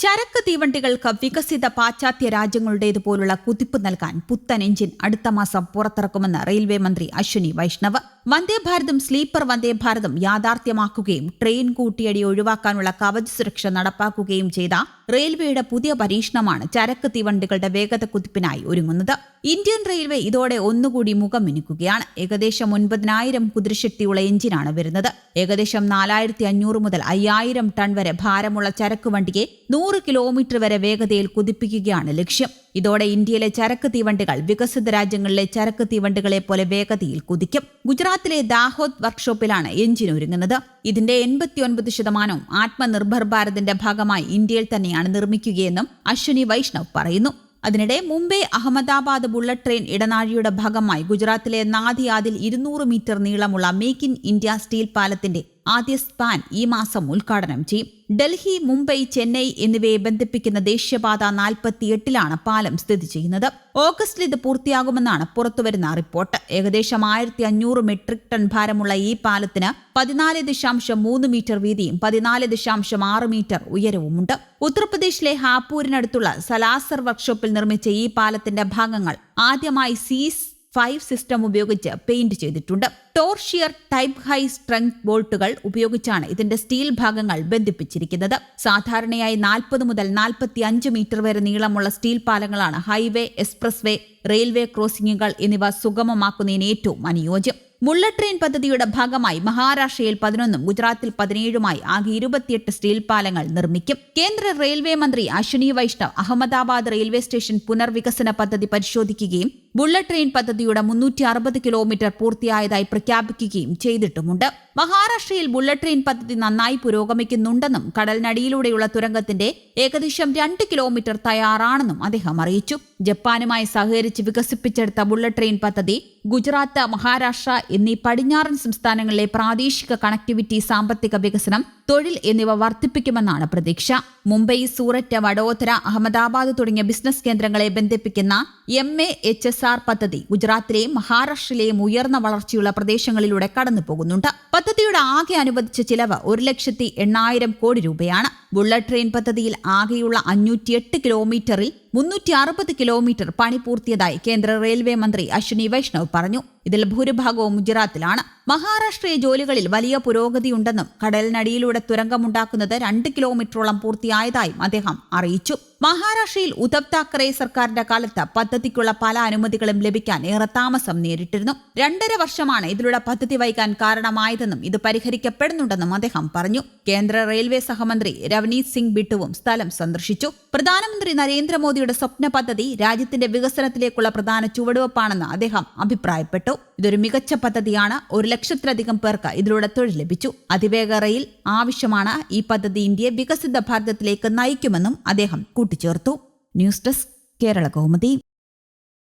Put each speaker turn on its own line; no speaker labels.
ചരക്ക് തീവണ്ടികൾക്ക് വികസിത പാശ്ചാത്യ രാജ്യങ്ങളുടേതുപോലുള്ള കുതിപ്പ് നൽകാൻ പുത്തൻ എഞ്ചിൻ അടുത്ത മാസം പുറത്തിറക്കുമെന്ന് റെയിൽവേ മന്ത്രി അശ്വിനി വൈഷ്ണവ്. വന്ദേഭാരതും സ്ലീപ്പർ വന്ദേഭാരതം യാഥാർത്ഥ്യമാക്കുകയും ട്രെയിൻ കൂട്ടിയടി ഒഴിവാക്കാനുള്ള കവച സുരക്ഷ നടപ്പാക്കുകയും ചെയ്ത റെയിൽവേയുടെ പുതിയ പരീക്ഷണമാണ് ചരക്ക് തീവണ്ടികളുടെ വേഗത കുതിപ്പിനായി ഒരുങ്ങുന്നത്. ഇന്ത്യൻ റെയിൽവേ ഇതോടെ ഒന്നുകൂടി മുഖം മിനുക്കുകയാണ് ഏകദേശം ഒൻപതിനായിരം കുതിരശക്തിയുള്ള എഞ്ചിനാണ് വരുന്നത്. ഏകദേശം നാലായിരത്തി അഞ്ഞൂറ് മുതൽ അയ്യായിരം ടൺ വരെ ഭാരമുള്ള ചരക്ക് വണ്ടിയെ നൂറ് കിലോമീറ്റർ വരെ വേഗതയിൽ കുതിപ്പിക്കുകയാണ് ലക്ഷ്യം. ഇതോടെ ഇന്ത്യയിലെ ചരക്ക് തീവണ്ടികൾ വികസിത രാജ്യങ്ങളിലെ ചരക്ക് തീവണ്ടികളെ പോലെ വേഗതയിൽ കുതിക്കും. ഗുജറാത്തിലെ ദാഹോദ് വർക്ക്ഷോപ്പിലാണ് എഞ്ചിൻ ഒരുങ്ങുന്നത്. ഇതിന്റെ എൺപത്തിയൊൻപത് ശതമാനവും ആത്മനിർഭർ ഭാരതിന്റെ ഭാഗമായി ഇന്ത്യയിൽ തന്നെയാണ് നിർമ്മിക്കുകയെന്നും അശ്വിനി വൈഷ്ണവ് പറയുന്നു. അതിനിടെ മുംബൈ അഹമ്മദാബാദ് ബുള്ളറ്റ് ട്രെയിൻ ഇടനാഴിയുടെ ഭാഗമായി ഗുജറാത്തിലെ നാദിയാദിൽ ഇരുന്നൂറ് മീറ്റർ നീളമുള്ള മേക്ക് ഇൻ ഇന്ത്യ സ്റ്റീൽ പാലത്തിന്റെ ആദ്യ സ്പാൻ ഈ മാസം ഉദ്ഘാടനം ചെയ്യും. ഡൽഹി മുംബൈ ചെന്നൈ എന്നിവയെ ബന്ധിപ്പിക്കുന്ന ദേശീയപാത നാൽപ്പത്തിയെട്ടിലാണ് പാലം സ്ഥിതി ചെയ്യുന്നത്. ഓഗസ്റ്റിൽ ഇത് പൂർത്തിയാകുമെന്നാണ് പുറത്തുവരുന്ന റിപ്പോർട്ട്. ഏകദേശം ആയിരത്തി അഞ്ഞൂറ് മെട്രിക് ടൺ ഭാരമുള്ള ഈ പാലത്തിന് പതിനാല് ദശാംശം മൂന്ന് മീറ്റർ വീതിയും പതിനാല് ദശാംശം ആറ് മീറ്റർ ഉയരവുമുണ്ട്. ഉത്തർപ്രദേശിലെ ഹാപ്പൂരിനടുത്തുള്ള സലാസർ വർക്ക്ഷോപ്പിൽ നിർമ്മിച്ച ഈ പാലത്തിന്റെ ഭാഗങ്ങൾ ആദ്യമായി സീസ് ഫൈവ് സിസ്റ്റം ഉപയോഗിച്ച് പെയിന്റ് ചെയ്തിട്ടുണ്ട്. ടോർഷിയർ ടൈപ്പ് ഹൈ സ്ട്രെങ്ത് ബോൾട്ടുകൾ ഉപയോഗിച്ചാണ് ഇതിന്റെ സ്റ്റീൽ ഭാഗങ്ങൾ ബന്ധിപ്പിച്ചിരിക്കുന്നത്. സാധാരണയായി നാൽപ്പത് മുതൽ നാൽപ്പത്തി അഞ്ച് മീറ്റർ വരെ നീളമുള്ള സ്റ്റീൽ പാലങ്ങളാണ് ഹൈവേ എക്സ്പ്രസ് വേ റെയിൽവേ ക്രോസിംഗുകൾ എന്നിവ സുഗമമാക്കുന്നതിന് ഏറ്റവും അനുയോജ്യം. ബുള്ളറ്റ് ട്രെയിൻ പദ്ധതിയുടെ ഭാഗമായി മഹാരാഷ്ട്രയിൽ പതിനൊന്നും ഗുജറാത്തിൽ പതിനേഴുമായി ആകെ ഇരുപത്തിയെട്ട് സ്റ്റീൽ പാലങ്ങൾ നിർമ്മിക്കും. കേന്ദ്ര റെയിൽവേ മന്ത്രി അശ്വിനി വൈഷ്ണവ് അഹമ്മദാബാദ് റെയിൽവേ സ്റ്റേഷൻ പുനർവികസന പദ്ധതി പരിശോധിക്കുകയും ബുള്ളറ്റ് ട്രെയിൻ പദ്ധതിയുടെ മുന്നൂറ്റി അറുപത് കിലോമീറ്റർ പൂർത്തിയായതായി പ്രഖ്യാപിക്കുകയും ചെയ്തിട്ടുമുണ്ട്. മഹാരാഷ്ട്രയിൽ ബുള്ളറ്റ് ട്രെയിൻ പദ്ധതി നന്നായി പുരോഗമിക്കുന്നുണ്ടെന്നും കടലിനടിയിലൂടെയുള്ള തുരങ്കത്തിന്റെ ഏകദേശം രണ്ട് കിലോമീറ്റർ തയ്യാറാണെന്നും അദ്ദേഹം അറിയിച്ചു. ജപ്പാനുമായി സഹകരിച്ച് വികസിപ്പിച്ചെടുത്ത ബുള്ളറ്റ് ട്രെയിൻ പദ്ധതി ഗുജറാത്ത് മഹാരാഷ്ട്ര എന്നീ പടിഞ്ഞാറൻ സംസ്ഥാനങ്ങളിലെ പ്രാദേശിക കണക്ടിവിറ്റി സാമ്പത്തിക വികസനം തൊഴിൽ എന്നിവ വർദ്ധിപ്പിക്കുമെന്നാണ് പ്രതീക്ഷ. മുംബൈ സൂററ്റ് വഡോദര അഹമ്മദാബാദ് തുടങ്ങിയ ബിസിനസ് കേന്ദ്രങ്ങളെ ബന്ധിപ്പിക്കുന്ന M A H S R പദ്ധതി ഗുജറാത്തിലെയും മഹാരാഷ്ട്രയിലെയും ഉയർന്ന വളർച്ചയുള്ള പ്രദേശങ്ങളിലൂടെ കടന്നു പോകുന്നുണ്ട്. പദ്ധതിയുടെ ആകെ അനുവദിച്ച ചിലവ് ഒരു ലക്ഷത്തി എണ്ണായിരം കോടി രൂപയാണ്. ബുള്ളറ്റ് ട്രെയിൻ പദ്ധതിയിൽ ആകെയുള്ള അഞ്ഞൂറ്റിയെട്ട് കിലോമീറ്ററിൽ മുന്നൂറ്റി അറുപത് കിലോമീറ്റർ പണി പൂർത്തിയതായി കേന്ദ്ര റെയിൽവേ മന്ത്രി അശ്വിനി വൈഷ്ണവ് പറഞ്ഞു. ഇതിൽ ഭൂരിഭാഗവും ഗുജറാത്തിലാണ്. മഹാരാഷ്ട്രീയ ജോലികളിൽ വലിയ പുരോഗതിയുണ്ടെന്നും കടലിനടിയിലൂടെ തുരങ്കമുണ്ടാക്കുന്നത് രണ്ട് കിലോമീറ്ററോളം പൂർത്തിയായതായും അദ്ദേഹം അറിയിച്ചു. മഹാരാഷ്ട്രയിൽ ഉദ്ധവ് താക്കറെ സർക്കാരിന്റെ കാലത്ത് പദ്ധതിക്കുള്ള പല അനുമതികളും ലഭിക്കാൻ ഏറെ താമസം നേരിട്ടിരുന്നു. രണ്ടര വർഷമാണ് ഇതിലൂടെ പദ്ധതി വൈകാൻ കാരണമായതെന്നും ഇത് പരിഹരിക്കപ്പെടുന്നുണ്ടെന്നും അദ്ദേഹം പറഞ്ഞു. കേന്ദ്ര റെയിൽവേ സഹമന്ത്രി രവനീത് സിംഗ് ബിട്ടുവും സ്ഥലം സന്ദർശിച്ചു. പ്രധാനമന്ത്രി നരേന്ദ്രമോദിയുടെ സ്വപ്ന പദ്ധതി രാജ്യത്തിന്റെ വികസനത്തിലേക്കുള്ള പ്രധാന ചുവടുവെപ്പാണെന്ന് അദ്ദേഹം അഭിപ്രായപ്പെട്ടു. ഇതൊരു മികച്ച പദ്ധതിയാണ്. ഒരു ലക്ഷത്തിലധികം പേർക്ക് ഇതിലൂടെ തൊഴിൽ ലഭിച്ചു. അതിവേഗ റെയിൽ ആവശ്യമാണ്. ഈ പദ്ധതി ഇന്ത്യയെ വികസിത ഭാരതത്തിലേക്ക് നയിക്കുമെന്നും അദ്ദേഹം കൂട്ടിച്ചേർത്തു. News desk Kerala Kaumudi.